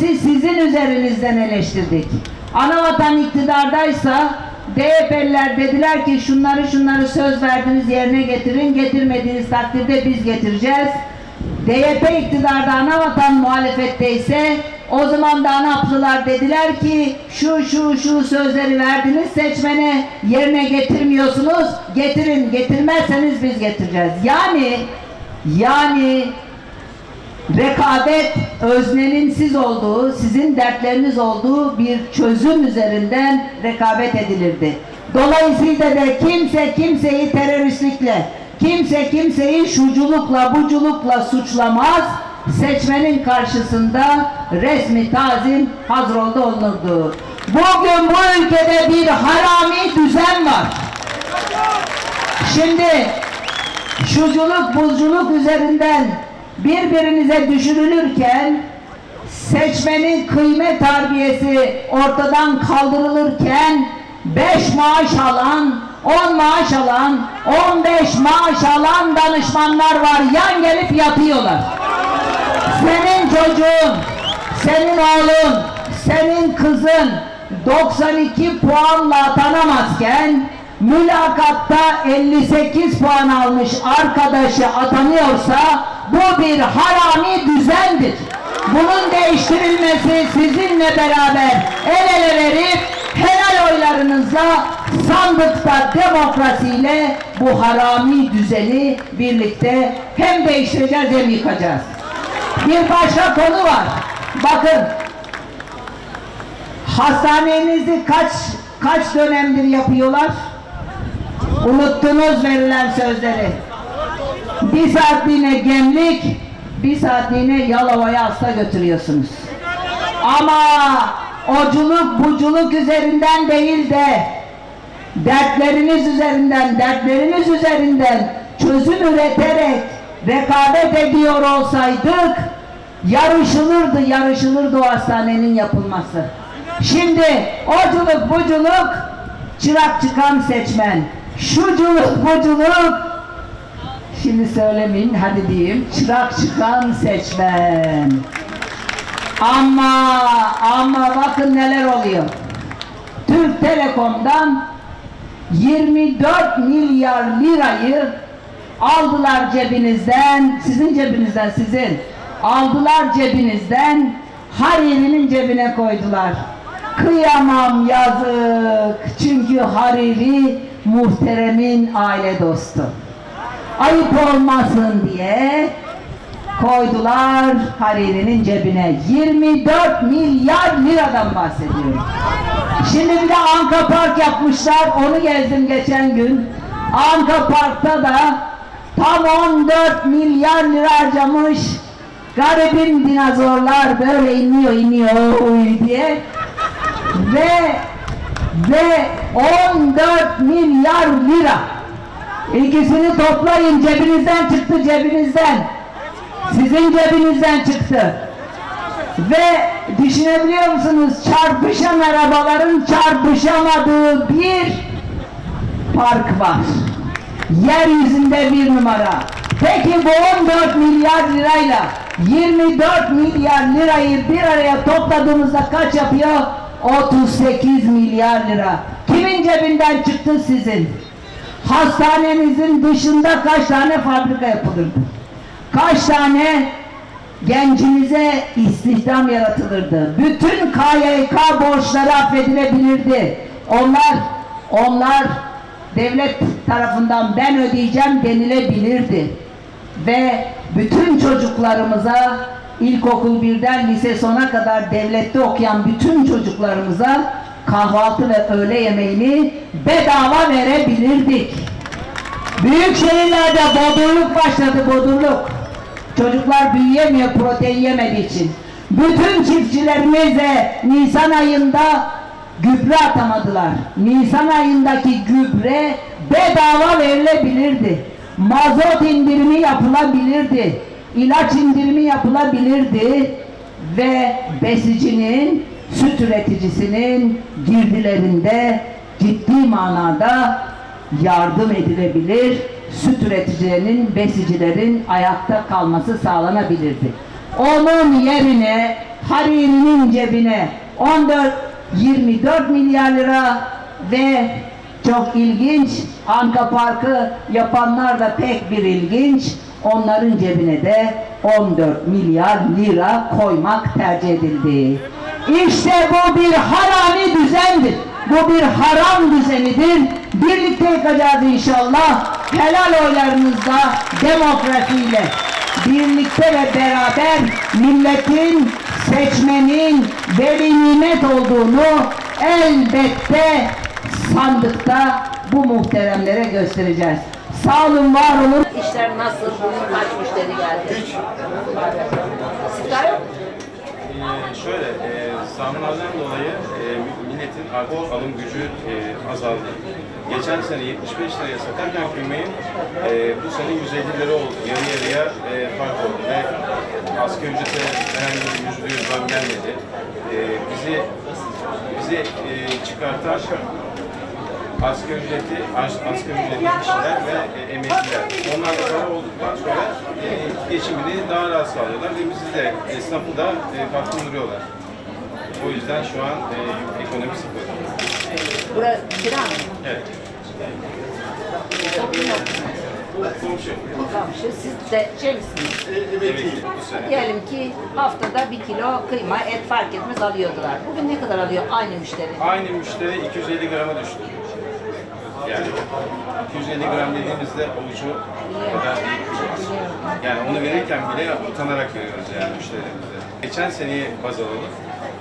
muhalefeti sizin üzerinizden eleştirdik. Anavatan iktidardaysa DYP'liler dediler ki şunları şunları söz verdiniz yerine getirin. Getirmediğiniz takdirde biz getireceğiz. DYP iktidarda anavatan muhalefetteyse o zaman da ANAP'lılar dediler ki şu şu şu sözleri verdiniz seçmene yerine getirmiyorsunuz. Getirin getirmezseniz biz getireceğiz. Yani yani rekabet öznenin siz olduğu, sizin dertleriniz olduğu bir çözüm üzerinden rekabet edilirdi. Dolayısıyla da kimse kimseyi teröristlikle, kimse kimseyi şuculukla, buculukla suçlamaz. Seçmenin karşısında resmi tazim hazrolda olunurdu. Bugün bu ülkede bir harami düzen var. Şimdi şuculuk buzculuk üzerinden birbirinize düşürülürken seçmenin kıymet harbiyesi ortadan kaldırılırken 5 maaş alan 10 maaş alan 15 maaş alan danışmanlar var. Yan gelip yatıyorlar. Senin çocuğun senin oğlun senin kızın 92 puanla atanamazken mülakatta 58 puan almış arkadaşı atanıyorsa bu bir harami düzendir. Bunun değiştirilmesi sizinle beraber el ele verip helal oylarınızla sandıkta demokrasiyle bu harami düzeni birlikte hem değiştireceğiz hem yıkacağız. Bir başka konu var. Bakın hastanenizi kaç kaç dönemdir yapıyorlar? Unuttunuz verilen sözleri. Bir saatliğine gemlik, bir saatliğine Yalova'ya hasta götürüyorsunuz. Ama oculuk buculuk üzerinden değil de dertleriniz üzerinden, dertleriniz üzerinden çözüm üreterek rekabet ediyor olsaydık yarışılırdı, yarışılırdı o hastanenin yapılması. Şimdi oculuk buculuk çırak çıkan seçmen. Şuculuk buculuk Şimdi söylemeyeyim hadi diyeyim. Çırak çıkan seçmen. Ama ama bakın neler oluyor. Türk Telekom'dan 24 milyar lirayı aldılar cebinizden, sizin cebinizden sizin. Aldılar cebinizden, Hariri'nin cebine koydular. Kıyamam yazık. Çünkü Hariri muhteremin aile dostu ayıp olmasın diye koydular Hariri'nin cebine 24 milyar liradan bahsediyorum. Şimdi bir de Anka Park yapmışlar. Onu gezdim geçen gün. Anka Park'ta da tam 14 milyar lira harcamış. Garibim dinozorlar böyle iniyor iniyor diye. Ve ve 14 milyar lira İkisini toplayın cebinizden çıktı cebinizden. Sizin cebinizden çıktı. Ve düşünebiliyor musunuz çarpışan arabaların çarpışamadığı bir park var. Yeryüzünde bir numara. Peki bu 14 milyar lirayla 24 milyar lirayı bir araya topladığımızda kaç yapıyor? 38 milyar lira. Kimin cebinden çıktı sizin? Hastanenizin dışında kaç tane fabrika yapılırdı? Kaç tane gencimize istihdam yaratılırdı? Bütün KYK borçları affedilebilirdi. Onlar, onlar devlet tarafından ben ödeyeceğim denilebilirdi. Ve bütün çocuklarımıza ilkokul birden lise sona kadar devlette okuyan bütün çocuklarımıza kahvaltı ve öğle yemeğini bedava verebilirdik. Büyük şehirlerde bodurluk başladı bodurluk. Çocuklar büyüyemiyor protein yemediği için. Bütün çiftçilerimize Nisan ayında gübre atamadılar. Nisan ayındaki gübre bedava verilebilirdi. Mazot indirimi yapılabilirdi. İlaç indirimi yapılabilirdi. Ve besicinin süt üreticisinin girdilerinde ciddi manada yardım edilebilir, süt üreticilerinin, besicilerin ayakta kalması sağlanabilirdi. Onun yerine Hariri'nin cebine 14 24 milyar lira ve çok ilginç Anka Parkı yapanlar da pek bir ilginç. Onların cebine de 14 milyar lira koymak tercih edildi. İşte bu bir harami düzendir. Bu bir haram düzenidir. Birlikte yıkacağız inşallah. Helal oylarımızla, demokrasiyle. Birlikte ve beraber milletin, seçmenin veli nimet olduğunu elbette sandıkta bu muhteremlere göstereceğiz. Sağ olun, var olun. İşler nasıl? Kaç müşteri geldi? Hiç. Sizler yok mu? Ee, şöyle, e, zamlardan dolayı e, milletin artık alım gücü e, azaldı. Geçen sene 75 liraya satarken kıymayı e, bu sene 150 lira oldu. Yarı yarıya e, fark oldu ve asgari ücrete herhangi bir yüzde yüz zam gelmedi. E, bizi bizi e, çıkartan asgari ücreti, as- asgari ücretli kişiler ve e, emekliler. Onlar da para olduktan sonra e, geçimini daha rahat sağlıyorlar ve bizi de esnafı da e, kalkındırıyorlar. O yüzden şu an e, ekonomi sıfır. Burası kira mı? Evet. Komşu. Komşu. Siz de şey misiniz? Bu sene. Diyelim ki haftada bir kilo kıyma, et fark etmez alıyordular. Bugün ne kadar alıyor aynı müşteri? Aynı müşteri 250 grama düştü. Yani 250 gram dediğimizde avucu kadar değil. Yani onu verirken bile utanarak veriyoruz yani müşterilerimize. Geçen seneyi baz alalım.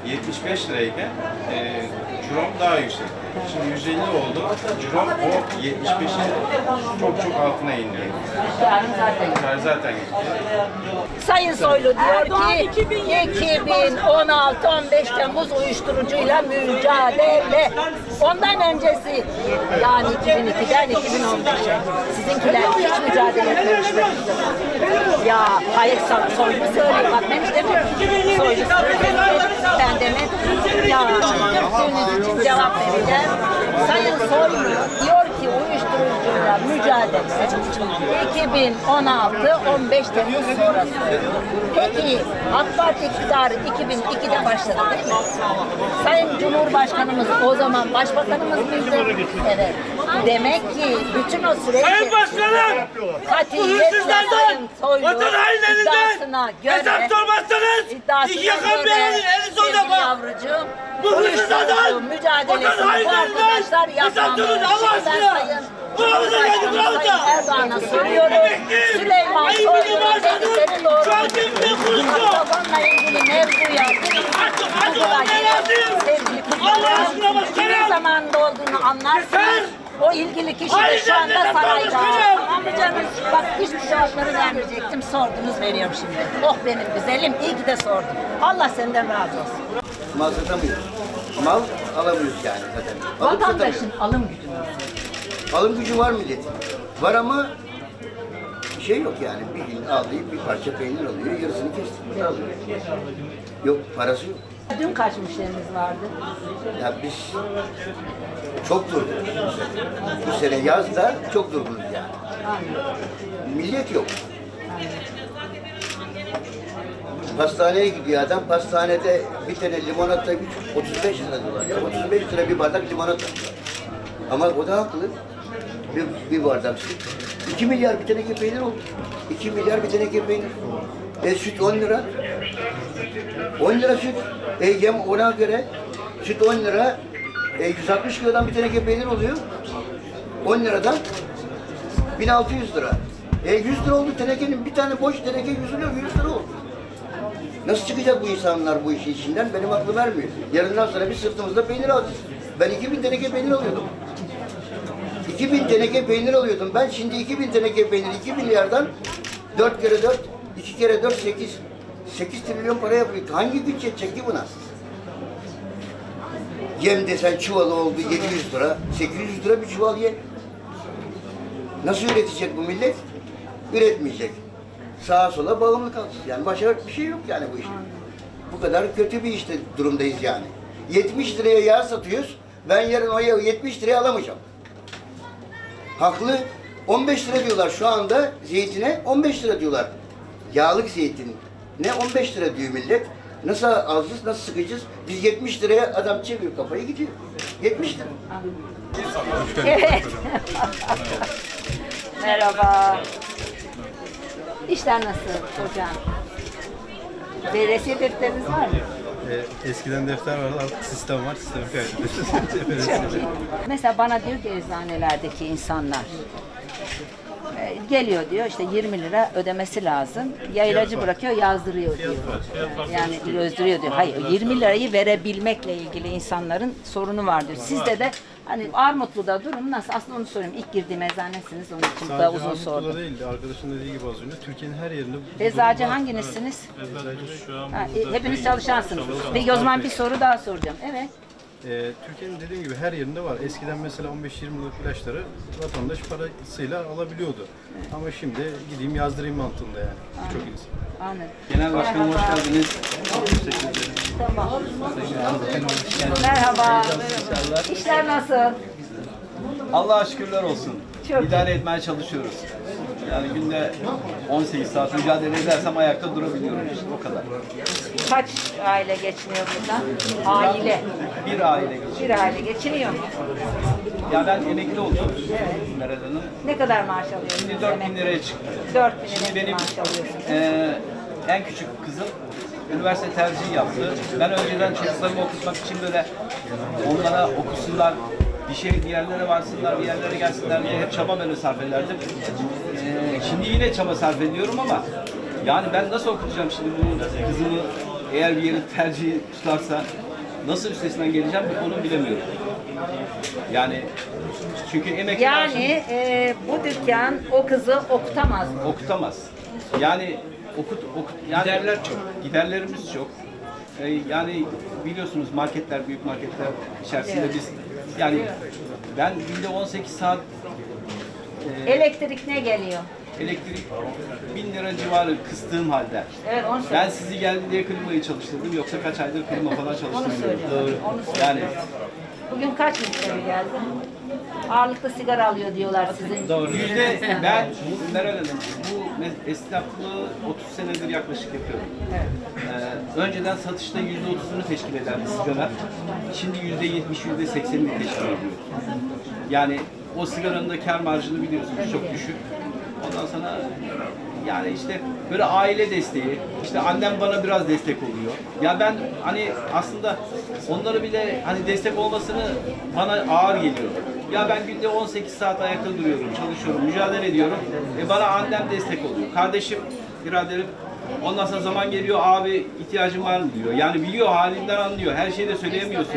75 lirayken e, cirom daha yüksek. Şimdi 150 oldu. Cirom o 75'in çok çok altına iniyor. Yarın zaten. Kar zaten. Sayın Soylu diyor ki 2016-15 Temmuz uyuşturucuyla mücadele. Ondan öncesi yani 2002'den 2015'e sizinkiler hiç mücadele etmemişler. Ya hayır Sa- Soylu söylüyor. Bak demiş demiyor. Soylu söylüyor. Ben demedim. Ya cevap vereceğim. Sayın Soylu mücadele 2016-15 Temmuz sonrası. Peki AK Parti iktidarı 2002'de başladı değil mi? Sayın Cumhurbaşkanımız o zaman başbakanımız mıydı? Evet. Demek ki bütün o süreç Sayın Başkanım! Bu hırsızlardan, vatan hainlerinden hesap sormazsanız iki yakan bir elin eli bak. yavrucuğum Bu hırsızlardan, vatan hainlerinden hesap sorun Allah aşkına. Buramıza geldi, buramıza. Erdoğan'a soruyorum. Süleyman Soylu'nun dedikleri doğru. Cebimde kuruşu. Mikrofonla ilgili mevzuya açık Kızılay'a olmaya razıyım. sevgili Allah aşkına başkanım. kimin zamanında olduğunu anlarsınız. O ilgili kişi de şu anda sarayda. Tamam mı canım? Bak hiçbir cevapları vermeyecektim. Sordunuz veriyorum şimdi. Oh benim güzelim. iyi ki de sordum. Allah senden razı olsun. Mal satamıyoruz. Mal alamıyoruz yani zaten. Alıp Vatandaşın satamıyoruz. alım gücü nasıl? Alım gücü var milletin. Var ama şey yok yani. Bir gün aldığı bir parça peynir alıyor, yarısını kestik alıyor. Yok, parası yok. Dün kaç müşterimiz vardı? Ya biz çok durgunuz bu sene. Bu sene yazda çok durgunuz yani. Millet yok. Pastaneye gidiyor adam, pastanede bir tane limonata 3, 35 lira diyorlar. Ya 35 lira bir bardak limonata. Ama o da haklı. Bir, bir bardak süt. 2 milyar bir teneke peynir oldu. 2 milyar bir teneke peynir. E süt 10 lira. 10 lira süt. E yem ona göre süt 10 lira. E 160 kilodan bir teneke peynir oluyor. 10 liradan 1600 lira. E 100 lira oldu tenekenin bir tane boş teneke 100 lira 100 lira oldu. Nasıl çıkacak bu insanlar bu işin içinden benim aklım vermiyor. Yarından sonra bir sırtımızda peynir alacağız. Ben 2000 teneke peynir alıyordum. 2000 teneke peynir alıyordum. Ben şimdi 2000 teneke peynir 2 milyardan 4 kere 4, 2 kere 4, 8. 8 trilyon para yapıyor. Hangi güç yetecek ki buna? Yem desen çuvalı oldu 700 lira. 800 lira bir çuval yem. Nasıl üretecek bu millet? Üretmeyecek. Sağa sola bağımlı kalacağız. Yani başka bir şey yok yani bu işte. Bu kadar kötü bir işte durumdayız yani. 70 liraya yağ satıyoruz. Ben yarın o yağı 70 liraya alamayacağım. Haklı. 15 lira diyorlar şu anda zeytine 15 lira diyorlar. Yağlık zeytin. Ne 15 lira diyor millet. Nasıl alacağız, nasıl sıkacağız? Biz 70 liraya adam çeviriyor kafayı gidiyor. 70 lira. Evet. Merhaba. İşler nasıl hocam? Veresiye defteriniz var mı? E, eskiden defter vardı artık sistem var sistemi kaybediyoruz. Mesela bana diyor ki eczanelerdeki insanlar e, geliyor diyor işte 20 lira ödemesi lazım. Ya ilacı bırakıyor yazdırıyor diyor. Yani yazdırıyor diyor. Hayır 20 lirayı verebilmekle ilgili insanların sorunu var diyor. Sizde de hani Armutlu'da durum nasıl? Aslında onu sorayım. İlk girdiğim eczanesiniz onun için daha uzun Armutlu'da sordum. değil de arkadaşın dediği gibi az önce Türkiye'nin her yerinde bu Eczacı durum var. hanginizsiniz? Eczacı şu an Ha, e, hepiniz çalışansınız. Peki o zaman bir soru daha soracağım. Evet. E, Türkiye'nin dediğim gibi her yerinde var. Eskiden mesela 15-20 liralık ilaçları vatandaş parasıyla alabiliyordu. Ama şimdi gideyim yazdırayım mantığında yani. Birçok insan. Anladım. Genel Başkanım hoş geldiniz. Tamam. Merhaba. İşler nasıl? Allah'a şükürler olsun. Çok İdare etmeye çalışıyoruz. Yani günde 18 saat mücadele edersem ayakta durabiliyorum işte o kadar. Kaç aile geçiniyor buradan? Aile. Bir aile geçiyor. Bir aile geçiniyor mu? Ya ben emekli oldum. Meral Hanım. Ne kadar maaş alıyorsunuz? Şimdi 4 bin liraya çıktı. 4 bin Şimdi lira benim maaş alıyorsunuz. eee, en küçük kızım üniversite tercihi yaptı. Ben önceden çocuklarımı okutmak için böyle onlara okusunlar, bir şey bir yerlere varsınlar, bir yerlere gelsinler diye hep çaba böyle sarf ederdim. Eee, şimdi yine çaba sarf ediyorum ama yani ben nasıl okutacağım şimdi bu kızımı eğer bir yerin tercihi tutarsa nasıl üstesinden geleceğim onu bilemiyorum. Yani çünkü emekli maaşım- Yani e, bu dükkan o kızı okutamaz mı? okutamaz. Yani okut okut yani giderler çok. Giderlerimiz çok. Ee, yani biliyorsunuz marketler büyük marketler içerisinde Evet. biz yani ben günde 18 saat e, Elektrik ne geliyor? elektrik 1000 lira civarı kıstığım halde Evet onu ben söyle. sizi geldi diye klimayı çalıştırdım yoksa kaç aydır klima falan Onu çalıştırmıyorum. söylüyorum. Onu söylüyorum. Yani Bugün kaç müşteri geldi? Ağırlıklı sigara alıyor diyorlar sizin. Yüzde ben Meral Hanım bu mes- esnaflığı 30 senedir yaklaşık yapıyorum. Ee, önceden satışta yüzde 30'unu teşkil ederdi sigara. Şimdi yüzde 70, yüzde 80'ini teşkil ediyor. Yani o sigaranın da kar marjını biliyorsunuz çok düşük. Ondan sonra yani işte böyle aile desteği, işte annem bana biraz destek oluyor. Ya ben hani aslında onları bile hani destek olmasını bana ağır geliyor. Ya ben günde 18 saat ayakta duruyorum, çalışıyorum, mücadele ediyorum. E bana annem destek oluyor. Kardeşim, biraderim Ondan sonra zaman geliyor abi ihtiyacın var mı diyor. Yani biliyor halinden anlıyor. Her şeyi de söyleyemiyorsun.